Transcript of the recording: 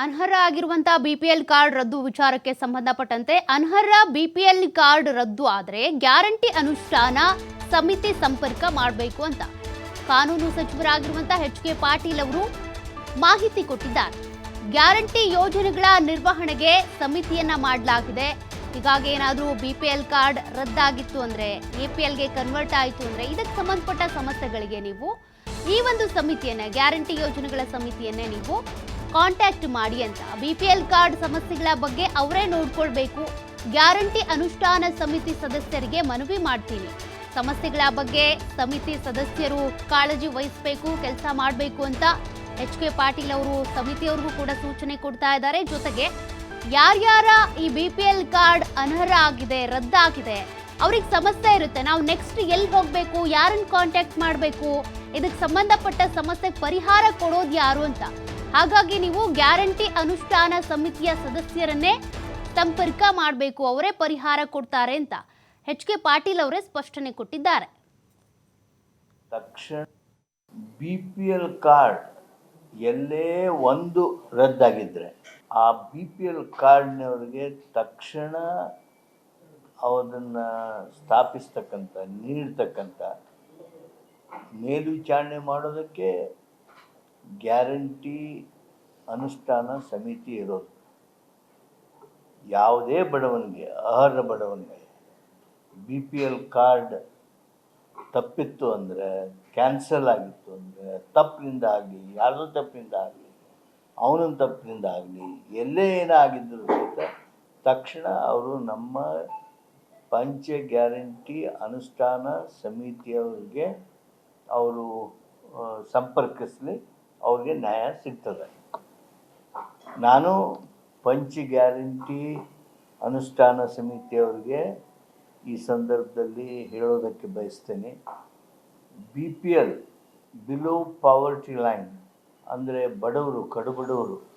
ಅನರ್ಹ ಆಗಿರುವಂತಹ BPL card ರದ್ದು ವಿಚಾರಕ್ಕೆ ಸಂಬಂಧಪಟ್ಟಂತೆ ಅನರ್ಹ ಬಿಪಿಎಲ್ ಕಾರ್ಡ್ ರದ್ದು ಆದರೆ ಗ್ಯಾರಂಟಿ ಅನುಷ್ಠಾನ ಸಮಿತಿ ಸಂಪರ್ಕ ಮಾಡಬೇಕು ಅಂತ. ಕಾನೂನು ಸಚಿವರಾಗಿರುವಂತಹ ಎಚ್ ಕೆ ಪಾಟೀಲ್ ಅವರು ಮಾಹಿತಿ ಕೊಟ್ಟಿದ್ದಾರೆ. ಗ್ಯಾರಂಟಿ ಯೋಜನೆಗಳ ನಿರ್ವಹಣೆಗೆ ಸಮಿತಿಯನ್ನ ಮಾಡಲಾಗಿದೆ. ಹೀಗಾಗಿ ಏನಾದರೂ ಬಿ ಪಿ ಎಲ್ ಕಾರ್ಡ್ ರದ್ದಾಗಿತ್ತು ಅಂದ್ರೆ ಎ ಪಿ ಎಲ್ಗೆ ಕನ್ವರ್ಟ್ ಆಯಿತು ಅಂದ್ರೆ ಇದಕ್ಕೆ ಸಂಬಂಧಪಟ್ಟ ಸಮಸ್ಯೆಗಳಿಗೆ ನೀವು ಈ ಒಂದು ಸಮಿತಿಯನ್ನ, ಗ್ಯಾರಂಟಿ ಯೋಜನೆಗಳ ಸಮಿತಿಯನ್ನೇ ನೀವು ಕಾಂಟ್ಯಾಕ್ಟ್ ಮಾಡಿ ಅಂತ. ಬಿ ಪಿ ಎಲ್ ಕಾರ್ಡ್ ಸಮಸ್ಯೆಗಳ ಬಗ್ಗೆ ಅವರೇ ನೋಡ್ಕೊಳ್ಬೇಕು. ಗ್ಯಾರಂಟಿ ಅನುಷ್ಠಾನ ಸಮಿತಿ ಸದಸ್ಯರಿಗೆ ಮನವಿ ಮಾಡ್ತೀನಿ. ಸಮಸ್ಯೆಗಳ ಬಗ್ಗೆ ಸಮಿತಿ ಸದಸ್ಯರು ಕಾಳಜಿ ವಹಿಸಬೇಕು, ಕೆಲಸ ಮಾಡಬೇಕು ಅಂತ ಎಚ್ ಕೆ ಪಾಟೀಲ್ ಅವರು ಸಮಿತಿಯವ್ರಿಗೂ ಕೂಡ ಸೂಚನೆ ಕೊಡ್ತಾ ಇದ್ದಾರೆ. ಜೊತೆಗೆ ಯಾರ್ಯಾರ ಈ ಬಿ ಪಿ ಎಲ್ ಕಾರ್ಡ್ ಅನರ್ಹ ಆಗಿದೆ ರದ್ದಾಗಿದೆ, ಅವ್ರಿಗೆ ಸಮಸ್ಯೆ ಇರುತ್ತೆ. ನಾವು ನೆಕ್ಸ್ಟ್ ಎಲ್ಲಿ ಹೋಗಬೇಕು, ಯಾರನ್ನು ಕಾಂಟ್ಯಾಕ್ಟ್ ಮಾಡಬೇಕು, ಇದಕ್ಕೆ ಸಂಬಂಧಪಟ್ಟ ಸಮಸ್ಯೆಗೆ ಪರಿಹಾರ ಕೊಡೋದು ಯಾರು ಅಂತ. ಹಾಗಾಗಿ ನೀವು ಗ್ಯಾರಂಟಿ ಅನುಷ್ಠಾನ ಸಮಿತಿಯ ಸದಸ್ಯರನ್ನೇ ಸಂಪರ್ಕ ಮಾಡಬೇಕು, ಅವರೇ ಪರಿಹಾರ ಕೊಡ್ತಾರೆ ಅಂತ ಎಚ್ ಕೆ ಪಾಟೀಲ್ ಅವರೇ ಸ್ಪಷ್ಟನೆ ಕೊಟ್ಟಿದ್ದಾರೆ. ತಕ್ಷಣ ಬಿ ಪಿ ಎಲ್ ಕಾರ್ಡ್ ಎಲ್ಲೇ ಒಂದು ರದ್ದಾಗಿದ್ದರೆ ಆ ಬಿ ಪಿ ಎಲ್ ಕಾರ್ಡ್ನವ್ರಿಗೆ ತಕ್ಷಣ ಅದನ್ನು ಸ್ಥಾಪಿಸ್ತಕ್ಕಂಥ, ನೀಡ್ತಕ್ಕಂಥ ಮೇಲ್ವಿಚಾರಣೆ ಮಾಡೋದಕ್ಕೆ ಗ್ಯಾರಂಟಿ ಅನುಷ್ಠಾನ ಸಮಿತಿ ಇರೋದು. ಯಾವುದೇ ಬಡವನಿಗೆ, ಅರ್ಹ ಬಡವನಿಗೆ ಬಿ ಪಿ ಎಲ್ ಕಾರ್ಡ್ ತಪ್ಪಿತ್ತು ಅಂದರೆ, ಕ್ಯಾನ್ಸಲ್ ಆಗಿತ್ತು ಅಂದರೆ, ತಪ್ಪಿನಿಂದ ಆಗಲಿ, ಯಾರ್ದೋ ತಪ್ಪಿನಿಂದ ಆಗಲಿ ಅವನ ತಪ್ಪಿನಿಂದ ಆಗಲಿ, ಎಲ್ಲೇ ಏನೇ ಆಗಿದ್ದರೂ ಸಹಿತ ತಕ್ಷಣ ಅವರು ನಮ್ಮ ಪಂಚ ಗ್ಯಾರಂಟಿ ಅನುಷ್ಠಾನ ಸಮಿತಿಯವರಿಗೆ ಅವರು ಸಂಪರ್ಕಿಸಲಿ. ಅವ್ರಿಗೆ ನ್ಯಾಯ ಸಿಗ್ತದೆ. ನಾನು ಪಂಚ ಗ್ಯಾರಂಟಿ ಅನುಷ್ಠಾನ ಸಮಿತಿಯವರಿಗೆ ಈ ಸಂದರ್ಭದಲ್ಲಿ ಹೇಳೋದಕ್ಕೆ ಬಯಸ್ತೇನೆ. B P L below poverty line ಅಂದರೆ ಬಡವರು, ಕಡುಬಡವರು